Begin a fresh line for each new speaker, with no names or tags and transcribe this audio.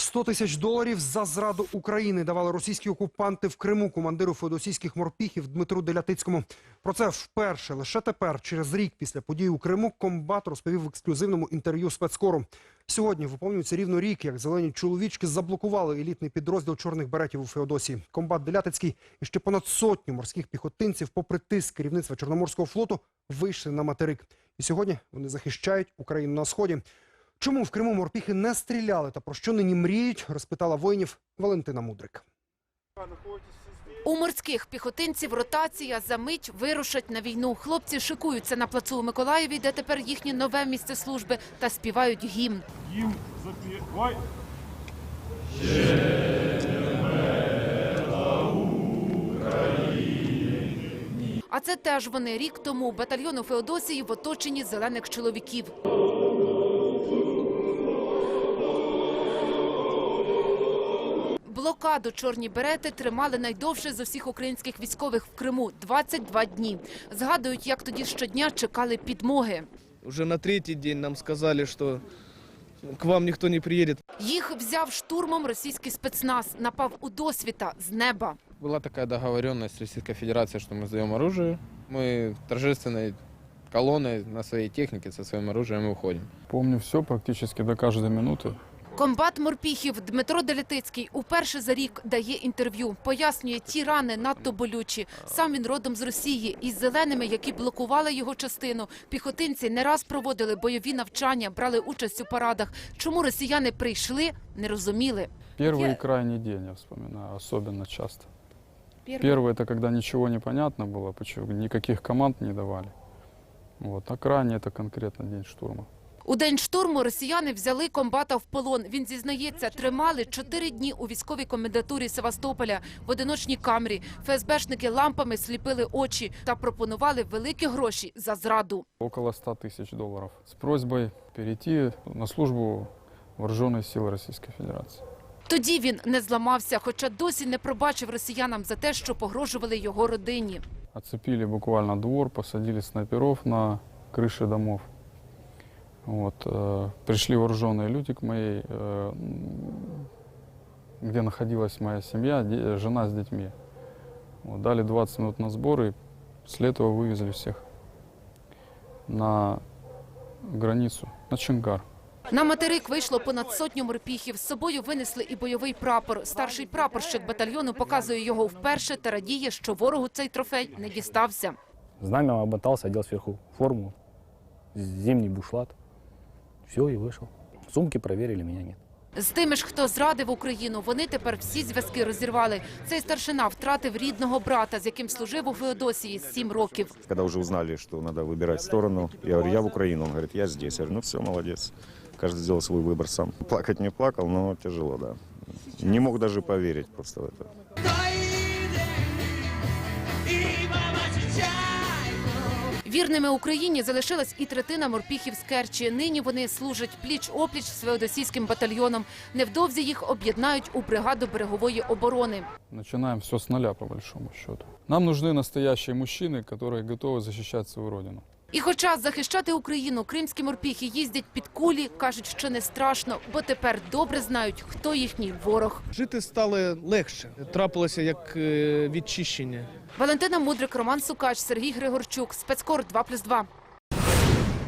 100 тисяч доларів за зраду України давали російські окупанти в Криму командиру феодосійських морпіхів Дмитру Делятицькому. Про це вперше лише тепер, через рік після подій у Криму, комбат розповів в ексклюзивному інтерв'ю спецкору. Сьогодні виповнюється рівно рік, як зелені чоловічки заблокували елітний підрозділ чорних беретів у Феодосії. Комбат Делятицький і ще понад сотню морських піхотинців, попри тиск керівництва Чорноморського флоту, вийшли на материк. І сьогодні вони захищають Україну на сході. Чому в Криму морпіхи не стріляли та про що нині мріють, розпитала воїнів Валентина Мудрик.
У морських піхотинців ротація за мить вирушать на війну. Хлопці шикуються на плацу у Миколаєві, де тепер їхнє нове місце служби, та співають гімн.
Їм запівай.
А це теж вони рік тому батальйон у Феодосії в оточенні зелених чоловіків. Блокаду чорні берети тримали найдовше з усіх українських військових в Криму 22 дні. Згадують, як тоді щодня чекали підмоги.
Уже на третий день нам сказали, что к вам никто не приедет.
Їх взяв штурмом російський спецназ, напав у досвіта з неба.
Была такая договоренность с Российской Федерацией, что мы сдаем оружие. Мы торжественной колонной на своей технике со своим оружием и уходим.
Помню все практически до каждой минуты.
Комбат морпіхів Дмитро Делятицький уперше за рік дає інтерв'ю. Пояснює, ті рани надто болючі. Сам він родом з Росії. Із зеленими, які блокували його частину, піхотинці не раз проводили бойові навчання, брали участь у парадах. Чому росіяни прийшли, не розуміли.
Первый
Я-
и крайний день я вспоминаю, особенно часто. Первый это когда ничего не понятно было, почему никаких команд не давали. Вот. А крайний это конкретно день штурма.
У день штурму росіяни взяли комбата в полон. Він зізнається, тримали чотири дні у військовій комендатурі Севастополя в одиночній камері. ФСБшники лампами сліпили очі та пропонували великі гроші за зраду.
Около 100 тысяч долларов. С просьбой перейти на службу в Вооруженные силы Российской Федерации.
Тоді він не зламався, хоча досі не пробачив росіянам за те, що погрожували його родині.
Оцепили буквально двор, посадили снайперов на крыши домов. Вот, э, пришли вооруженные люди к моей, э, м, где находилась моя семья, де- жена с детьми. Вот, дали 20 минут на сборы, после этого вывезли всех на границу, на Чингар.
На материк вийшло понад сотню морпіхів. З собою винесли і бойовий прапор. Старший прапорщик батальйону показує його вперше та радіє, що ворогу цей трофей не дістався.
Знамя обмотался, одел сверху форму, зимний бушлат. Все, и вышел. Сумки проверили, меня нет.
З тими ж, хто зрадив Україну, вони тепер всі зв'язки розірвали. Цей старшина втратив рідного брата, з яким служив у Феодосії сім років.
Когда уже узнали, что надо выбирать сторону, я говорю, я в Украину. Он говорит, я здесь. Я говорю, ну все, молодец. Каждый сделал свой выбор сам. Плакать не плакал, но тяжело, да. Не мог даже поверить просто в это.
Вірними Україні залишилась і третина морпіхів з Керчі. Нині вони служать пліч-опліч з феодосійським батальйоном. Невдовзі їх об'єднають у бригаду берегової оборони.
Начинаем все с нуля, по большому счету. Нам нужны настоящие мужчины, которые готовы защищать свою родину.
І хоча захищати Україну кримські морпіхи їздять під кулі, кажуть, що не страшно, бо тепер добре знають, хто їхній ворог.
Жити стало легше. Трапилося як е, відчищення.
Валентина Мудрик, Роман Сукач, Сергій Григорчук, спецкор 2+,2.